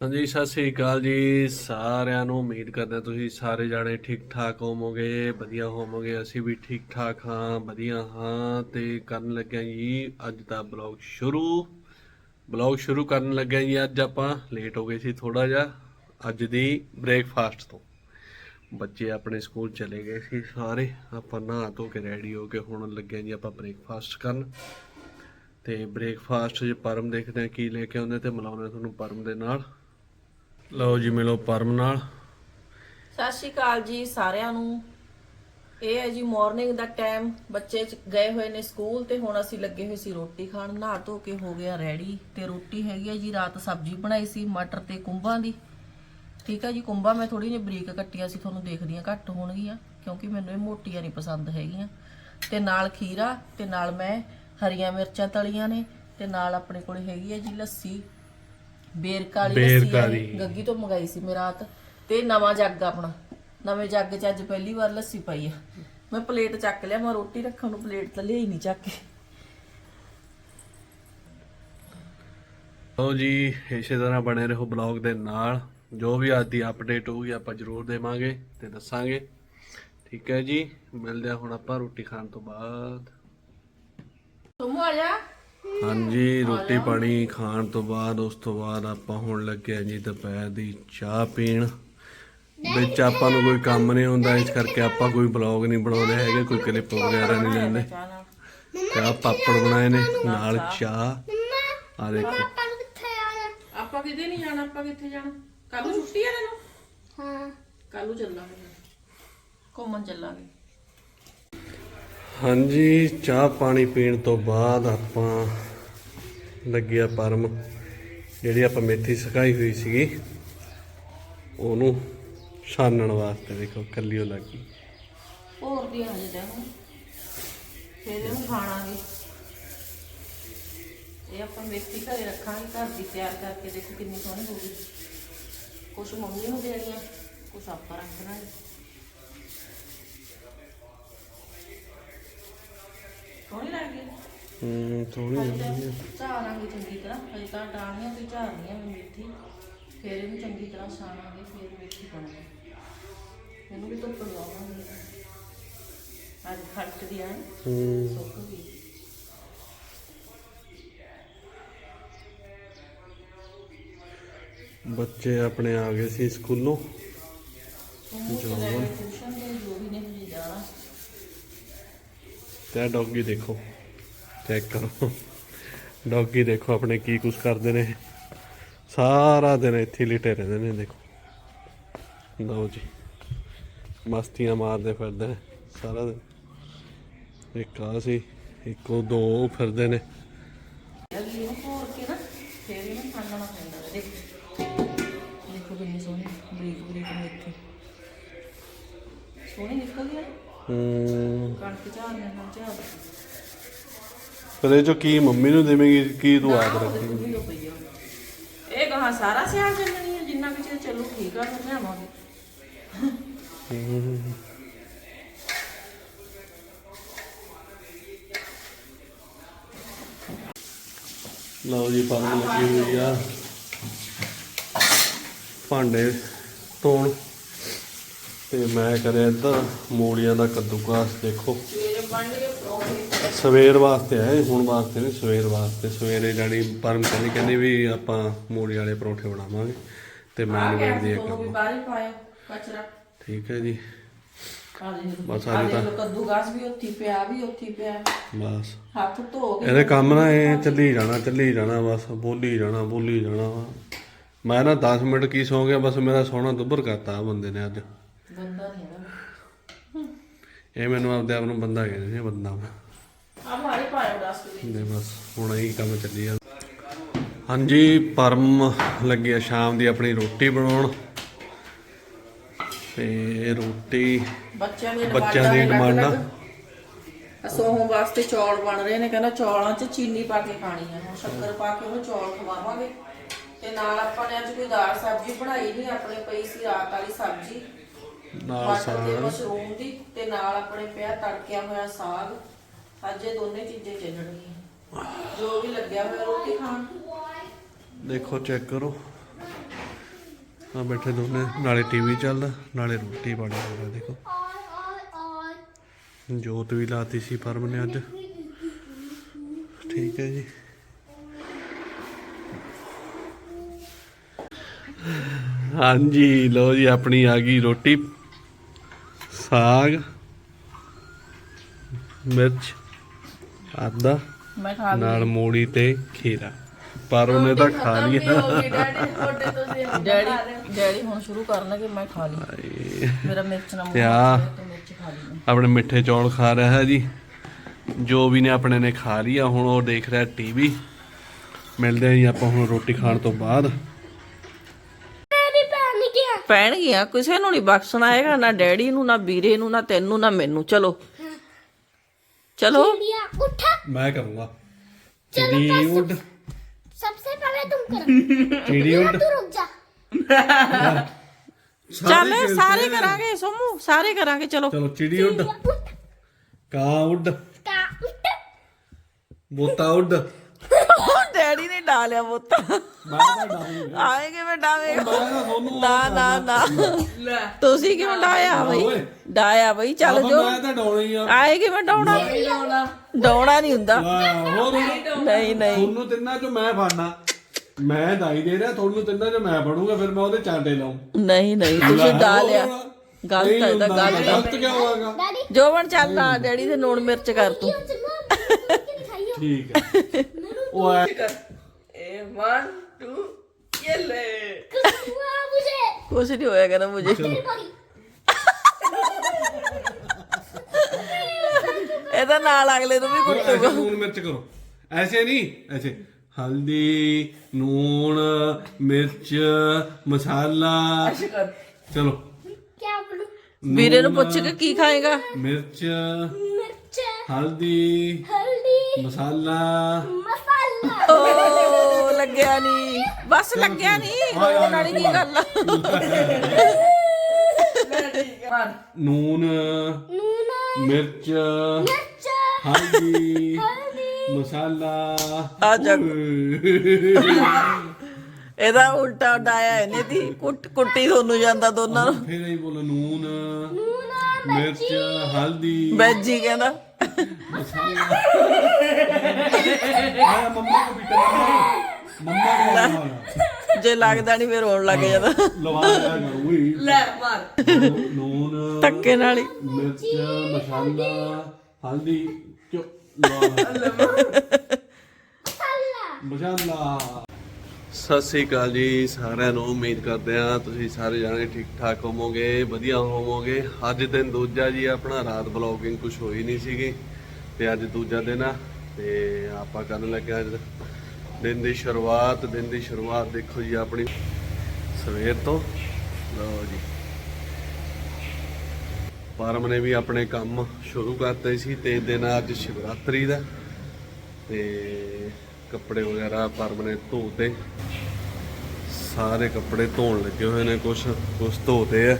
ਹਾਂਜੀ, ਸਤਿ ਸ੍ਰੀ ਅਕਾਲ ਜੀ। ਸਾਰਿਆਂ ਨੂੰ ਉਮੀਦ ਕਰਦੇ ਤੁਸੀਂ ਸਾਰੇ ਜਾਣੇ ਠੀਕ ਠਾਕ ਹੋਵੋਗੇ, ਵਧੀਆ ਹੋਵੋਗੇ। ਅਸੀਂ ਵੀ ਠੀਕ ਠਾਕ ਹਾਂ, ਵਧੀਆ ਹਾਂ ਤੇ ਕਰਨ ਲੱਗਿਆ ਜੀ ਅੱਜ ਦਾ ਬਲੌਗ ਸ਼ੁਰੂ। ਬਲੌਗ ਸ਼ੁਰੂ ਕਰਨ ਲੱਗਿਆ ਜੀ, ਅੱਜ ਆਪਾਂ ਲੇਟ ਹੋ ਗਏ ਸੀ ਥੋੜਾ ਜਿਹਾ, ਅੱਜ ਦੀ ਬ੍ਰੇਕਫਾਸਟ ਤੋਂ। ਬੱਚੇ ਆਪਣੇ ਸਕੂਲ ਚਲੇ ਗਏ ਸੀ ਸਾਰੇ, ਆਪਾਂ ਨਹਾ ਧੋ ਕੇ ਰੈਡੀ ਹੋ ਕੇ ਹੁਣ ਲੱਗਿਆ ਜੀ ਆਪਾਂ ਬ੍ਰੇਕਫਾਸਟ ਕਰਨ। ਤੇ ਬ੍ਰੇਕਫਾਸਟ 'ਚ ਪਰਮ ਦੇਖਦੇ ਆ ਕੀ ਲੈ ਕੇ ਆਉਂਦੇ ਤੇ ਮਿਲਾਉਂਦੇ ਹਾਂ ਤੁਹਾਨੂੰ ਪਰਮ ਦੇ ਨਾਲ। ਲਓ ਜੀ, ਮਿਲੋ ਪਰਮ ਨਾਲ। ਸਤਿ ਸ਼੍ਰੀ ਅਕਾਲ ਜੀ ਸਾਰਿਆਂ ਨੂੰ। ਇਹ ਹੈ ਜੀ ਮਾਰਨਿੰਗ ਦਾ ਟਾਈਮ ਬੱਚੇ ਗਏ ਹੋਏ ਨੇ ਸਕੂਲ ਤੇ ਹੁਣ ਅਸੀਂ ਲੱਗੇ ਹੋਏ ਸੀ ਰੋਟੀ ਖਾਣ। ਨਹਾ ਧੋ ਕੇ ਹੋ ਗਿਆ ਰੈਡੀ ਤੇ ਰੋਟੀ ਹੈਗੀ ਹੈ ਜੀ, ਰਾਤ ਸਬਜ਼ੀ ਬਣਾਈ ਸੀ, ਮਟਰ ਤੇ ਕੁੰਭਾਂ ਦੀ। ਠੀਕ ਹੈ ਜੀ, ਕੁੰਭਾਂ ਮੈਂ ਥੋੜੀ ਜਿਹੀ ਬਰੀਕ ਕੱਟੀਆਂ ਸੀ, ਤੁਹਾਨੂੰ ਦੇਖਦੀਆਂ ਘੱਟ ਹੋਣਗੀਆਂ, ਕਿਉਂਕਿ ਮੈਨੂੰ ਇਹ ਮੋਟੀਆਂ ਨਹੀਂ ਪਸੰਦ ਹੈਗੀਆਂ। ਤੇ ਨਾਲ ਖੀਰਾ ਤੇ ਨਾਲ ਮੈਂ ਹਰੀਆਂ ਮਿਰਚਾਂ ਤਲੀਆਂ ਨੇ ਤੇ ਨਾਲ ਆਪਣੇ ਕੋਲ ਹੈਗੀ ਹੈ ਜੀ ਲੱਸੀ। ਬੇਰਕਾ ਵਾਲੀ ਲੱਸੀ ਬੇਰਕਾ ਹੈ ਦੀ। ਗੱਗੀ ਤੋਂ ਮੰਗਾਈ ਸੀ ਮੈਂ ਰਾਤ। ਤੇ ਨਵਾਂ ਜੱਗ ਆਪਣਾ। ਨਵੇਂ ਜੱਗ 'ਚ ਅੱਜ ਪਹਿਲੀ ਵਾਰ ਲੱਸੀ ਪਾਈ ਆ। ਮੈਂ ਪਲੇਟ ਚੱਕ ਲਿਆ ਮੈਂ ਰੋਟੀ ਰੱਖਣ ਨੂੰ ਪਲੇਟ ਤਾਂ ਲਿਆਈ ਨਹੀਂ ਚੱਕ ਕੇ। ਲਓ ਜੀ ਇਸੇ ਤਰ੍ਹਾਂ ਬਣੇ ਰਹੋ ਬਲੌਗ ਦੇ ਨਾਲ। ਜੋ ਵੀ ਅੱਜ ਦੀ ਅਪਡੇਟ ਹੋਊਗੀ ਆਪਾਂ ਜ਼ਰੂਰ ਦੇਵਾਂਗੇ ਤੇ ਦੱਸਾਂਗੇ। ਠੀਕ ਹੈ ਜੀ ਮਿਲਦੇ ਹਾਂ ਹੁਣ ਆਪਾਂ ਰੋਟੀ ਖਾਣ ਤੋਂ ਬਾਅਦ। ਤੁਮ ਆ ਜਾ। ਹਾਂਜੀ ਰੋਟੀ ਪਾਣੀ ਖਾਣ ਤੋਂ ਬਾਅਦ ਉਸ ਤੋਂ ਬਾਅਦ ਆਪਾਂ ਹੁਣ ਲੱਗੇ ਹਾਂ ਜੀ ਦੁਪਹਿਰ ਦੀ ਚਾਹ ਪੀਣ। ਵਿੱਚ ਆਪਾਂ ਨੂੰ ਕੋਈ ਕੰਮ ਨਹੀਂ ਹੁੰਦਾ ਇਸ ਕਰਕੇ ਆਪਾਂ ਕੋਈ ਬਲੌਗ ਨਹੀਂ ਬਣਾਉਂਦੇ ਹੈਗੇ ਕੋਈ ਕਲਿੱਪ ਵਗੈਰਾ ਨਹੀਂ ਲੈਂਦੇ। ਚਾਹ ਨਾਲ ਚਾਹ ਪਾਪੜ ਬਣਾਏ ਨੇ ਨਾਲ ਚਾਹ। ਆ ਦੇਖੋ। ਆਪਾਂ ਕਿਤੇ ਨਹੀਂ ਜਾਣਾ ਆਪਾਂ ਕਿੱਥੇ ਜਾਣਾ? ਕੱਲ ਨੂੰ ਛੁੱਟੀ ਆ ਤੈਨੂੰ ਹਾਂ। ਕੱਲ ਨੂੰ ਚੱਲਾਂਗੇ। ਘੁੰਮਣ ਚੱਲਾਂਗੇ। ਹਾਂਜੀ, ਚਾਹ ਪਾਣੀ ਪੀਣ ਤੋਂ ਬਾਅਦ ਆਪਾਂ ਲੱਗਿਆ ਪਰਮ, ਜਿਹੜੀ ਆਪਾਂ ਮੇਥੀ ਸੁਕਾਈ ਹੋਈ ਸੀਗੀ, ਉਹਨੂੰ ਛਾਨਣ ਵਾਸਤੇ ਦੇਖੋ ਕੱਲੀ ਉਹ ਲੱਗੀ। ਹੋਰ ਦੀ ਆ ਜਾ ਫਿਰ ਇਹਨੂੰ ਖਾਣਾਗੇ। ਇਹ ਆਪਾਂ ਮੇਥੀ ਘਰੇ ਰੱਖਾਂਗੇ, ਘਰ ਦੀ ਤਿਆਰ ਕਰਕੇ ਦੇਖੋ ਕਿੰਨੀ ਸੋਹਣੀ ਹੋ ਗਈ ਕੁਛ ਮੰਮੀ ਨੂੰ ਦੇਣੀਆਂ ਕੁਛ ਆਪਾਂ ਰੱਖਣਾ ਹੈ। ਸੋਹਣੀ ਲੱਗ ਗਈ ਹੂੰ ਥੋੜੀ ਜਿਹੀ ਝਾਰਾਂਗੇ ਚੰਗੀ ਤਰ੍ਹਾਂ। ਹਜੇ ਤਾਂ ਡਾਣੀਆਂ ਤੇ ਝਾਰਨੀਆਂ ਮੈਂ ਮੇਥੀ। ਫਿਰ ਇਹਨੂੰ ਚੰਗੀ ਤਰ੍ਹਾਂ ਛਾਣਾਂਗੇ ਫਿਰ ਮੇਥੀ ਪਾਉਣੀ ਇਹਨੂੰ ਵੀ ਧੁੱਪ ਲਵਾਵਾਂਗੇ ਅੱਜ ਖੜਕਦੀ ਆਂ ਹੂੰ। ਸੁੱਕ ਗਈ। ਬੱਚੇ ਆਪਣੇ ਆ ਗਏ ਸੀ ਸਕੂਲੋਂ। ਜੋਬਨ ਟਿਊਸ਼ਨ ਦੇ ਜੋ ਵੀ ਨੇ ਹਜੇ ਜਾਣਾ। ਤੇ ਡੌਗੀ ਦੇਖੋ। ਚੈੱਕ ਕਰੋ। ਡੌਗੀ ਦੇਖੋ ਆਪਣੇ ਕੀ ਕੁਛ ਕਰਦੇ ਨੇ। ਸਾਰਾ ਦਿਨ ਇੱਥੇ ਲਿਟੇ ਰਹਿੰਦੇ ਨੇ, ਦੇਖੋ। ਲਓ ਜੀ, ਮਸਤੀਆਂ ਮਾਰਦੇ ਫਿਰਦੇ ਨੇ ਸਾਰਾ ਦਿਨ। ਇੱਕ ਆ ਸੀ, ਇੱਕ ਉਹ, ਦੋ ਫਿਰਦੇ ਨੇ। ਅਗਲੀ ਨੂੰ ਕੇ ਨਾ ਫਿਰ ਇਹਨੂੰ ਖਾਣਾ ਪੈਂਦਾ ਦੇਖੋ ਦੇਖੋ ਕਿੰਨੀ ਸੋਹਣੀ ਬਰੀਕ ਬਰੀਕ ਮੇਥੀ ਸੋਹਣੀ ਨਿਕਲਦੀ ਹੈ ਹੂੰ। ਕਣਕ ਝਾੜਨੇ ਨਾਲ ਝਾੜ ਪਰ ਇਹ ਜੋ ਕੀ ਮੰਮੀ ਨੂੰ ਦੇਵੇਂਗੀ ਕੀ ਤੂੰ ਆਪ ਰੱਖੀ ਰੱਖੀ ਇਹ ਗਾਂ ਸਾਰਾ ਸਿਆਲ ਚੱਲਣੀ ਹੈ ਜਿੰਨਾ ਕੁ ਚੱਲੂ ਠੀਕ ਆ ਫਿਰ ਲਿਆਵਾਂਗੇ। ਲਓ ਜੀ ਪਾਣੀ ਲੱਗੀ ਹੋਈ ਆ। ਭਾਂਡੇ ਧੋਣ। ਤੇ ਮੈਂ ਕਰਿਆ ਇੱਧਰ ਮੂਲੀਆਂ ਦਾ ਕੱਦੂਕਾਸ ਦੇਖੋ। ਸਵੇਰੇ ਗਏ ਵਾਸਤੇ ਆਏ ਹੁਣ ਵਾਸਤੇ ਨਹੀਂ ਸਵੇਰ ਵਾਸਤੇ। ਸਵੇਰੇ ਜਾਣੀ ਪਰਮ ਕਹਿੰਦੀ ਕਹਿੰਦੀ ਵੀ ਆਪਾਂ ਮੂਲੀ ਵਾਲੇ ਪਰੌਂਠੇ ਬਣਾਵਾਂਗੇ। ਤੇ ਮੈਂ ਹੀ ਪਾਇਆ ਕਚਰਾ। ਠੀਕ ਹੈ ਜੀ। ਦੇ ਬਸ ਆ ਦੇ ਤਾਂ- ਕੱਦੂ ਗਾਸ ਵੀ ਉੱਥੀ ਪਿਆ ਵੀ ਉੱਥੀ ਪਿਆ। ਬਸ। ਹੱਥ ਧੋ ਕੇ ਇਹਦੇ ਕੰਮ ਨਾ ਇਹ ਚੱਲੀ ਜਾਣਾ ਚੱਲੀ ਜਾਣਾ ਬਸ ਬੋਲੀ ਜਾਣਾ ਬੋਲੀ ਜਾਣਾ। ਮੈਂ ਨਾ 10 ਮਿੰਟ ਕੀ ਸੌਂ ਗਿਆ ਬਸ ਮੇਰਾ ਸੋਹਣਾ ਦੁੱਬਰ ਕਰਤਾ ਬੰਦੇ ਨੇ ਅੱਜ। ਬੰਦਾ ਨਹੀਂ ਹੈ ਇਹ ਮੈਨੂੰ ਆਪਦੇ ਆਪ ਨੂੰ ਬੰਦਾ ਕਹਿੰਦੇ ਨੇ ਬੰਦਾ ਵਾ। ਆ ਮਾਰੇ ਪਾਇਆ ਵੀ ਤੇ ਬਸ ਹੁਣ ਇਹੀ ਕੰਮ ਚੱਲੀ ਜਾ ਹਾਂਜੀ ਪਰਮ ਲੱਗੀ ਆ ਸ਼ਾਮ ਦੀ ਆਪਣੀ ਰੋਟੀ ਬਣਾਉਣ। ਤੇ ਰੋਟੀ ਬੱਚਿਆਂ ਦੀ ਬੱਚਿਆਂ ਦੀ ਡਿਮਾਂਡਾਂ। ਸੋਹੋਂ ਵਾਸਤੇ ਚੌਲ ਬਣ ਰਹੇ ਨੇ ਕਹਿੰਦਾ ਚੌਲਾਂ 'ਚ ਚੀਨੀ ਪਾ ਕੇ ਖਾਣੀ ਹੁਣ ਸ਼ੱਕਰ ਪਾ ਕੇ ਉਹਨੂੰ ਚੌਲ ਖਵਾਵਾਂਗੇ। ਤੇ ਨਾਲ ਆਪਾਂ ਨੇ ਅੱਜ ਕੋਈ ਦਾਲ ਸਬਜ਼ੀ ਬਣਾਈ ਨਹੀਂ ਆਪਣੇ ਪਈ ਸੀ ਰਾਤ ਵਾਲੀ ਸਬਜ਼ੀ। ਨਾਲ ਮਟਰ ਤੇ ਸਾਗ। ਮਸ਼ਰੂਮ ਦੀ ਤੇ ਨਾਲ ਆਪਣੇ ਪਿਆ ਤੜਕਿਆ ਹੋਇਆ ਸਾਗ। ਅੱਜ ਇਹ ਦੋਨੇ ਚੀਜ਼ਾਂ ਚੱਲਣਗੀਆਂ। ਜੋ ਵੀ ਲੱਗਿਆ ਹੋਇਆ ਰੋਟੀ ਖਾਣ ਦੇਖੋ ਚੈੱਕ ਕਰੋ। ਆ ਬੈਠੇ ਦੋਨੇ। ਨਾਲੇ ਟੀਵੀ ਚੱਲਦਾ ਨਾਲੇ ਰੋਟੀ ਬਣੀ ਹੋਇਆ ਦੇਖੋ। ਜੋਤ ਵੀ ਲਾਤੀ ਸੀ ਪਰਮ ਨੇ ਅੱਜ। ਠੀਕ ਹੈ ਜੀ। ਹਾਂਜੀ ਲੋ ਜੀ ਆਪਣੀ ਆ ਗਈ ਰੋਟੀ। ਸਾਗ ਮਿਰਚ ਆਦਾ ਮੈਂ ਖਾ ਲਈ। ਨਾਲ ਮੂੜੀ ਤੇ ਖੀਰਾ। ਪਰ ਉਹਨੇ ਤਾਂ ਖਾ ਲਿਆ ਡੈਡੀ ਡੈਡੀ ਹੁਣ ਸ਼ੁਰੂ ਕਰਨਗੇ ਮੈਂ ਖਾ ਲਈ। ਮੇਰਾ ਮਿਰਚ ਨਾ ਤੇ ਆ ਤੇ ਮਿਰਚ ਖਾ ਲਈ ਮੈਂ। ਆਪਣੇ ਮਿੱਠੇ ਚੌਲ ਖਾ ਰਿਹਾ ਹੈ ਜੀ। ਜੋ ਵੀ ਨੇ ਆਪਣੇ ਨੇ ਖਾ ਲਿਆ ਹੁਣ ਉਹ ਦੇਖ ਰਿਹਾ ਟੀਵੀ। ਮਿਲਦੇ ਆ ਜੀ ਆਪਾਂ ਹੁਣ ਰੋਟੀ ਖਾਣ ਤੋਂ ਬਾਅਦ। ਪੈਣ ਗਿਆ ਕਿਸੇ ਨੂੰ ਨਹੀਂ ਬਖਸ਼ਣਾ ਹੈਗਾ ਨਾ ਡੈਡੀ ਨੂੰ ਨਾ ਵੀਰੇ ਨੂੰ ਨਾ ਤੈਨੂੰ ਨਾ ਮੈਨੂੰ ਚਲੋ ਚਲੋ चिड़िया उठा ਮੈਂ ਕਰੂੰਗਾ ਚਿੜੀ ਉੱਡ सबसे पहले तुम करो ਚਿੜੀ ਉੱਡ तू रुक जा ਚੱਲ ਸਾਰੇ ਕਰਾਂਗੇ ਸੋਮੂ ਸਾਰੇ ਕਰਾਂਗੇ ਚਲੋ ਚਲੋ ਚਿੜੀ ਉੱਡ उठ ਕਾਂ ਉੱਡ का उठ ਬੋਤਾ ਉੱਡ ਡੈਡੀ ਨੇ ਡਾਲਿਆ ਪੁੱਤ। ਮੈਂ ਤਾਂ ਡਾਹੂੰਗਾ ਆਏ ਮੈਂ ਤੁਹਾਨੂੰ ਨਾ ਨਾ ਨਾ। ਤੁਸੀਂ ਕਿਵੇਂ ਡਾਇਆ ਬਈ? ਡਾਇਆ ਬਈ ਚੱਲ ਜੋ। ਮੈਂ ਤਾਂ ਡਾਉਣਾ ਹੀ ਆ। ਆਏ ਕਿਵੇਂ ਡਾਉਣਾ? ਡਾਉਣਾ। ਨਹੀਂ ਹੁੰਦਾ। ਨਹੀਂ ਨਹੀਂ। ਤੁਹਾਨੂੰ ਤਿੰਨਾਂ ਚੋਂ ਮੈਂ ਫੜਨਾ। ਮੈਂ ਦਾਈ ਦੇ ਰਿਹਾ ਤੁਹਾਨੂੰ ਤਿੰਨਾਂ ਚੋਂ ਮੈਂ ਫੜੂੰਗਾ ਫਿਰ ਮੈਂ ਉਹਦੇ ਚਾਂਟੇ ਲਾਉਂ। ਨਹੀਂ ਨਹੀਂ ਤੁਸੀਂ ਡਾਲਿਆ। ਗਲਤ ਹੈ ਤਾਂ ਗਲਤ ਹੈ। ਗਲਤ ਕਿਉਂ ਜੋਵਨ ਚੱਲ ਡੈਡੀ ਦੇ ਨੂਣ ਮਿਰਚ ਕਰ ਤੂੰ। ਠੀਕ ਹੈ। ਉਹ ਐ ਇਹ 1 2 ਇਹ ਲੈ कुछ हुआ मुझे ਕੁਛ ਨਹੀਂ ਹੋਇਆ ਕਹਿੰਦਾ ਮੁਝੇ बड़ी ਇਹਦਾ ਨਾਲ ਅਗਲੇ ਨੂੰ ਵੀ ਕੁੱਟੂਗਾ ऐसे नून मिर्च करो ऐसे नहीं ऐसे हल्दी नून मिर्च मसाला चलो क्या बोलूं ਵੀਰੇ ਨੂੰ ਪੁੱਛ ਕੇ ਕੀ ਖਾਏਗਾ मिर्च मिर्च हल्दी हल्दी मसाला मसाला ਬਸ ਲੱਗਿਆ ਨਹੀਂ ਰੋਣ ਕੀ ਗੱਲ ਨੂਨ ਮਿਰਚ ਹਲਦੀ ਮਸਾਲਾ। ਆ ਜਗ ਇਹਦਾ ਉਲਟਾ ਉਡਾਇਆ ਇਹਨੇ ਦੀ। ਕੁੱਟ ਕੁੱਟੀ ਤੁਹਾਨੂੰ ਜਾਂਦਾ ਦੋਨਾਂ ਨੂੰ। ਫਿਰ ਇਹ ਬੋਲੋ ਨੂਨ ਮਿਰਚ ਹਲਦੀ। ਬੈਜੀ ਕਹਿੰਦਾ। ਜੇ ਲੱਗਦਾ ਨਹੀਂ ਫੇਰ ਰੋਣ ਲੱਗ ਜਾਂਦਾ। ਲੈ ਮਾਰ। ਨੂਨ ਧੱਕੇ ਨਾਲ ਮਿਰਚ ਮਸਾਲਾ ਹਲਦੀ ਚੋ ਮਸਾਲਾ। ਸਤਿ ਸ੍ਰੀ ਅਕਾਲ ਜੀ ਸਾਰਿਆਂ ਨੂੰ, ਉਮੀਦ ਕਰਦੇ ਆ ਤੁਸੀਂ ਸਾਰੇ ਜਾਣੇ ਠੀਕ ਠਾਕ ਹੋਵੋਗੇ, ਵਧੀਆ ਹੋਵੋਗੇ। ਅੱਜ ਦਿਨ ਦੂਜਾ ਜੀ, ਆਪਣਾ ਰਾਤ ਬਲੌਗਿੰਗ ਕੁਝ ਹੋਈ ਨਹੀਂ ਸੀਗੀ ਤੇ ਅੱਜ ਦੂਜਾ ਦਿਨ ਆ ਤੇ ਆਪਾਂ ਕਰਨ ਲੱਗੇ ਅੱਜ ਦਿਨ ਦੀ ਸ਼ੁਰੂਆਤ, ਦਿਨ ਦੀ ਸ਼ੁਰੂਆਤ ਦੇਖੋ ਜੀ ਆਪਣੀ। ਸਵੇਰ ਤੋਂ, ਲਓ ਜੀ। ਪਰਮ ਨੇ ਵੀ ਆਪਣੇ ਕੰਮ ਸ਼ੁਰੂ ਕਰਤੇ ਸੀ ਤੇ ਦਿਨ ਅੱਜ ਸ਼ਿਵਰਾਤਰੀ ਦਾ ਤੇ ਕੱਪੜੇ ਵਗੈਰਾ ਪਰਮ ਨੇ ਧੋਤੇ ਸਾਰੇ ਕੱਪੜੇ ਧੋਣ ਲੱਗੇ ਹੋਏ ਨੇ, ਕੁਛ ਕੁਛ ਧੋਤੇ ਆ।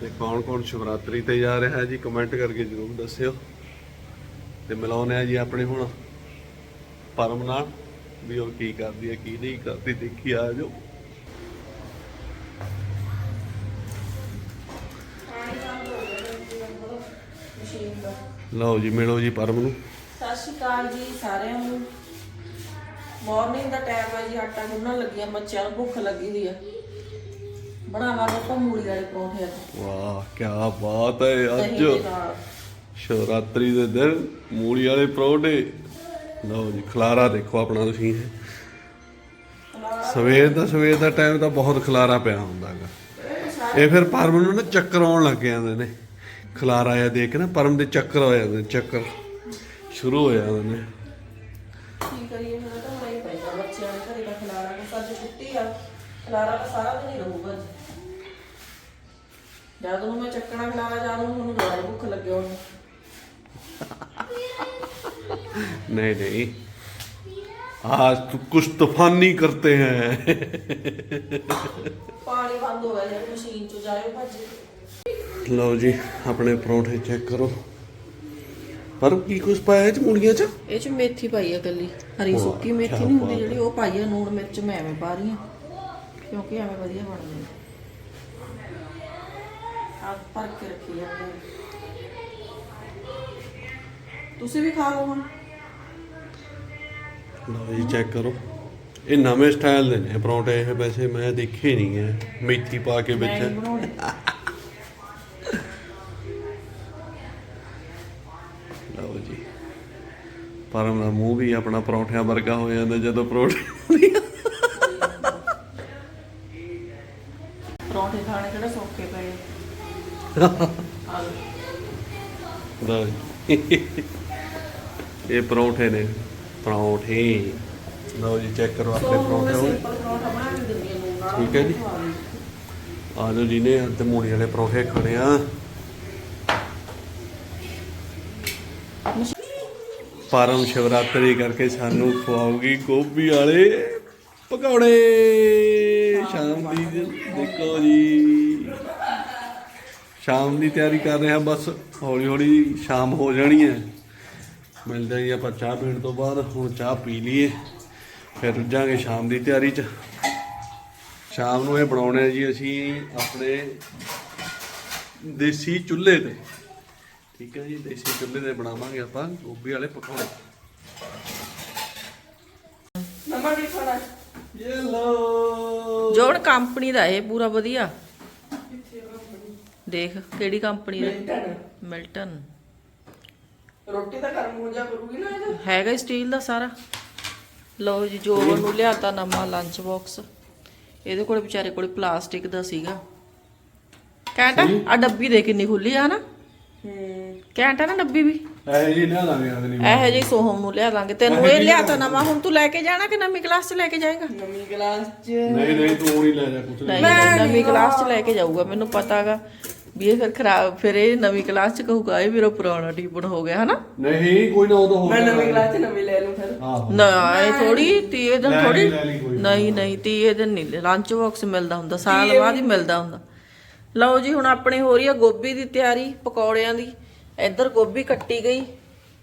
ਤੇ ਕੌਣ ਕੌਣ ਸ਼ਿਵਰਾਤਰੀ ਤੇ ਜਾ ਰਿਹਾ ਜੀ ਕਮੈਂਟ ਕਰਕੇ ਜਰੂਰ ਦੱਸਿਓ। ਤੇ ਮਿਲਾਉਨੇ ਆ ਜੀ ਆਪਣੇ ਹੁਣ ਪਰਮ ਨਾਲ, ਵੀ ਉਹ ਕੀ ਕਰਦੀ ਹੈ ਕੀ ਨਹੀਂ ਕਰਦੀ, ਦੇਖੀ ਆ ਜਾਓ। ਲਓ ਜੀ, ਮਿਲੋ ਜੀ ਪਰਮ ਨੂੰ। ਸ਼੍ਰੀ ਅਕਾਲ ਜੀ ਸਾਰਿਆਂ ਨੂੰ। ਮਾਰਨਿੰਗ ਦਾ ਟਾਈਮ ਹੈ ਜੀ ਆਟਾ ਗੁੰਨਣ ਲੱਗੀ ਆ ਬੱਚਿਆਂ ਨੂੰ ਭੁੱਖ ਲੱਗੀ ਹੋਈ ਆ। ਬਣਾਵਾਂਗੇ ਆਪਾਂ ਮੂਲੀ ਵਾਲੇ ਪਰੌਂਠੇ ਅੱਜ। ਵਾਹ ਕੀ ਬਾਤ ਹੈ ਅੱਜ। ਸ਼ਿਵਰਾਤਰੀ ਦੇ ਦਿਨ ਮੂਲੀ ਵਾਲੇ ਪਰੌਂਠੇ। ਲਓ ਜੀ ਖਲਾਰਾ ਦੇਖੋ ਆਪਣਾ ਤੁਸੀਂ। ਸਵੇਰ ਦਾ ਸਵੇਰ ਦਾ ਟਾਈਮ ਤਾਂ ਬਹੁਤ ਖਲਾਰਾ ਪਿਆ ਹੁੰਦਾ ਹੈਗਾ। ਇਹ ਫਿਰ ਪਰਮ ਨੂੰ ਨਾ ਚੱਕਰ ਆਉਣ ਲੱਗ ਜਾਂਦੇ ਨੇ। ਖਲਾਰਾ ਆਇਆ ਦੇਖ ਨਾ ਪਰਮ ਦੇ ਚੱਕਰ ਹੋ ਜਾਂਦੇ ਚੱਕਰ। ਸ਼ੁਰੂ ਹੋ ਜਾਂਦੇ ਨੇ ਕੀ ਕਰੀਏ ਫਿਰ ਤਾਂ ਹੋਣਾ ਹੀ ਪੈਂਦਾ ਬੱਚਿਆਂ ਦੇ ਘਰੇ ਦਾ ਖਿਲਾਰਾ ਕੁਛ ਅੱਜ ਛੁੱਟੀ ਆ ਖਿਲਾਰਾ ਤਾਂ ਸਾਰਾ ਦਿਨ ਹੀ ਰਹੂਗਾ ਅੱਜ ਜਦ ਨੂੰ ਮੈਂ ਚੱਕਣਾ ਖਿਲਾਰਾ ਜਦ ਨੂੰ ਮੈਨੂੰ ਦੁਬਾਰਾ ਭੁੱਖ ਲੱਗੇ ਹੋਣੀ नहीं नहीं आज तो कुछ तूफानी करते हैं ਪਾਣੀ ਬੰਦ ਹੋ ਗਿਆ ਜੀ ਮਸ਼ੀਨ ਚ ਜਾਇਓ ਭੱਜ ਲਓ ਜੀ ਆਪਣੇ ਪਰੌਂਠੇ ਚੈੱਕ ਕਰੋ ਪਰ ਕੀ ਕੁਛ ਪਾਇਆ ਇਹ ਚ ਮੂਲੀਆਂ ਚ? ਇਹ ਚ ਮੇਥੀ ਪਾਈ ਆ ਕੱਲੀ ਹਰੀ ਵਾਹ, ਸੁੱਕੀ ਮੇਥੀ ਕਿਆ ਨਹੀਂ ਹੁੰਦੀ ਬਾਤ ਜਿਹੜੀ ਉਹ ਪਾਈ ਆ ਨੂਣ ਮਿਰਚ ਮੈਂ ਐਵੇਂ ਪਾ ਰਹੀ ਆ। ਕਿਉਂਕਿ ਐਵੇਂ ਵਧੀਆ ਬਣਦੀ ਆ ਕੇ ਰੱਖੀ ਤੁਸੀਂ ਵੀ ਖਾ ਲਓ ਹੁਣ। ਲਓ ਜੀ ਚੈੱਕ ਕਰੋ। ਇਹ ਨਵੇਂ ਸਟਾਈਲ ਦੇ ਨੇ ਪਰੌਂਠੇ ਇਹ ਵੈਸੇ ਮੈਂ ਦੇਖੇ ਨਹੀਂ ਹੈ ਮੇਥੀ ਪਾ ਕੇ ਮੈਂ ਵਿੱਚ। ਬਣਾਉਣੇ ਲਓ ਜੀ ਪਰਮ ਦਾ ਮੂੰਹ ਵੀ ਆਪਣਾ ਪਰੌਂਠਿਆਂ ਵਰਗਾ ਹੋ ਜਾਂਦਾ ਜਦੋਂ ਪਰੌਂਠੇ ਪਰੌਂਠੇ ਖਾਣੇ ਕਿਹੜਾ ਸੌਖੇ ਪਏ ਆ? ਲਓ। ਲਓ ਜੀ ਇਹ ਪਰੌਂਠੇ ਨੇ ਪਰੌਂਠੇ। ਲਓ ਜੀ ਚੈੱਕ ਕਰੋ ਆਪਣੇ ਪਰੌਂਠੇ ਹੋਏ ਠੀਕ ਹੈ ਜੀ। ਆ ਜਾਓ ਜੀ ਨੇ ਅੱਧ ਮੂਲੀ ਵਾਲੇ ਪਰੌਂਠੇ ਖਾਣੇ ਆ। ਪਰਮ ਸ਼ਿਵਰਾਤਰੀ ਕਰਕੇ ਸਾਨੂੰ ਖਵਾਉਗੀ ਗੋਭੀ ਵਾਲੇ ਪਕੌੜੇ। ਸ਼ਾਮ ਦੀ ਦੇਖੋ ਜੀ। ਸ਼ਾਮ ਦੀ ਤਿਆਰੀ ਕਰ ਰਹੇ ਹਾਂ, ਬਸ ਹੌਲੀ ਹੌਲੀ ਸ਼ਾਮ ਹੋ ਜਾਣੀ ਹੈ। ਮਿਲਦੇ ਹਾਂ ਆਪਾਂ ਚਾਹ ਪੀਣ ਤੋਂ ਬਾਅਦ, ਹੁਣ ਚਾਹ ਪੀ ਲਈਏ, ਫਿਰ ਰੁੱਝਾਂਗੇ ਸ਼ਾਮ ਦੀ ਤਿਆਰੀ 'ਚ। ਸ਼ਾਮ ਨੂੰ ਇਹ ਬਣਾਉਣੇ ਆ ਜੀ ਅਸੀਂ ਆਪਣੇ ਦੇਸੀ ਚੁੱਲ੍ਹੇ ਤੇ। ਠੀਕ ਹੈ ਜੀ ਦੇਸੀ ਚੁੱਲ੍ਹੇ ਤੇ ਬਣਾਵਾਂਗੇ ਆਪਾਂ ਗੋਭੀ ਵਾਲੇ ਪਕੌੜੇ। ਖਾਣਾ? ਇਹ ਲੋ ਜੋੜ ਕੰਪਨੀ ਦਾ ਇਹ ਪੂਰਾ ਵਧੀਆ। ਦੇਖ ਕਿਹੜੀ ਕੰਪਨੀ ਦਾ? ਮਿਲਟਨ ਰੋਟੀ ਤਾਂ ਗਰਮ ਹੋ ਜਾ ਕਰੂਗੀ ਨਾ ਇਹ ਹੈਗਾ ਸਟੀਲ ਦਾ ਸਾਰਾ। ਲਓ ਜੀ ਜੋਬਨ ਨੂੰ ਲਿਆਤਾ ਨਵਾਂ ਲੰਚ ਬਾਕਸ ਇਹਦੇ ਕੋਲੇ ਵਿਚਾਰੇ ਕੋਲੇ ਪਲਾਸਟਿਕ ਦਾ ਸੀਗਾ। ਕਹਿੰਦਾ ਆ ਡੱਬੀ ਦੇ ਕਿੰਨੀ ਖੁੱਲੀ ਆ ਨਾ ਹੂੰ ਕਹਿੰਦਾ ਨਾ ਡੱਬੀ ਵੀ। ਇਹ ਜੀ ਨਾ ਲਾਂਗੇ ਅਗਲੀ ਇਹੋ ਜਿਹੀ ਸੋਹਮ ਨੂੰ ਲਿਆ ਦਾਂਗੇ। ਤੈਨੂੰ ਇਹ ਲਿਆਤਾ ਨਵਾਂ। ਹੁਣ ਤੂੰ ਲੈ ਕੇ ਜਾਣਾ ਕਿ ਨਵੀਂ ਕਲਾਸ 'ਚ ਲੈ ਕੇ ਜਾਏਗਾ? ਨਵੀਂ ਕਲਾਸ 'ਚ। ਨਹੀਂ ਨਹੀਂ ਤੂੰ ਨਹੀਂ ਲੈ ਜਾ ਕੁਛ। ਨਹੀਂ ਨਹੀਂ, ਨਵੀਂ ਕਲਾਸ 'ਚ ਲੈ ਕੇ ਜਾਊਗਾ। ਮੈਨੂੰ ਪਤਾਗਾ ਵੀ ਇਹ ਫਿਰ ਖਰਾਬ ਫਿਰ ਇਹ ਨਵੀਂ ਕਲਾਸ 'ਚ ਕਹੂਗਾ ਇਹ ਮੇਰਾ ਪੁਰਾਣਾ ਟੀਪਨ ਹੋ ਗਿਆ ਹਨਾ? ਨਹੀਂ ਕੋਈ ਨਾ ਉਹ ਤਾਂ ਹੋ ਮੈਂ ਨਵੀਂ ਕਲਾਸ 'ਚ ਨਵੀਂ ਲੈ ਲੂੰ ਫਿਰ। ਆਹੋ। ਨਾ ਇਹ ਥੋੜੀ ਤੀਏ ਦਿਨ ਲੈ ਲਈ, ਥੋੜੀ ਲੈ ਲਈ ਕੋਈ ਨਹੀਂ ਨਹੀਂ ਤੀਏ ਦਿਨ ਨਹੀਂ ਲੰਚ ਬਾਕਸ ਮਿਲਦਾ ਹੁੰਦਾ ਸਾਲ ਬਾਅਦ ਹੀ ਮਿਲਦਾ ਹੁੰਦਾ। ਲਓ ਜੀ ਹੁਣ ਆਪਣੇ ਹੋ ਰਹੀ ਆ ਗੋਭੀ ਦੀ ਤਿਆਰੀ ਪਕੌੜਿਆਂ ਦੀ। ਇੱਧਰ ਗੋਭੀ ਕੱਟੀ ਗਈ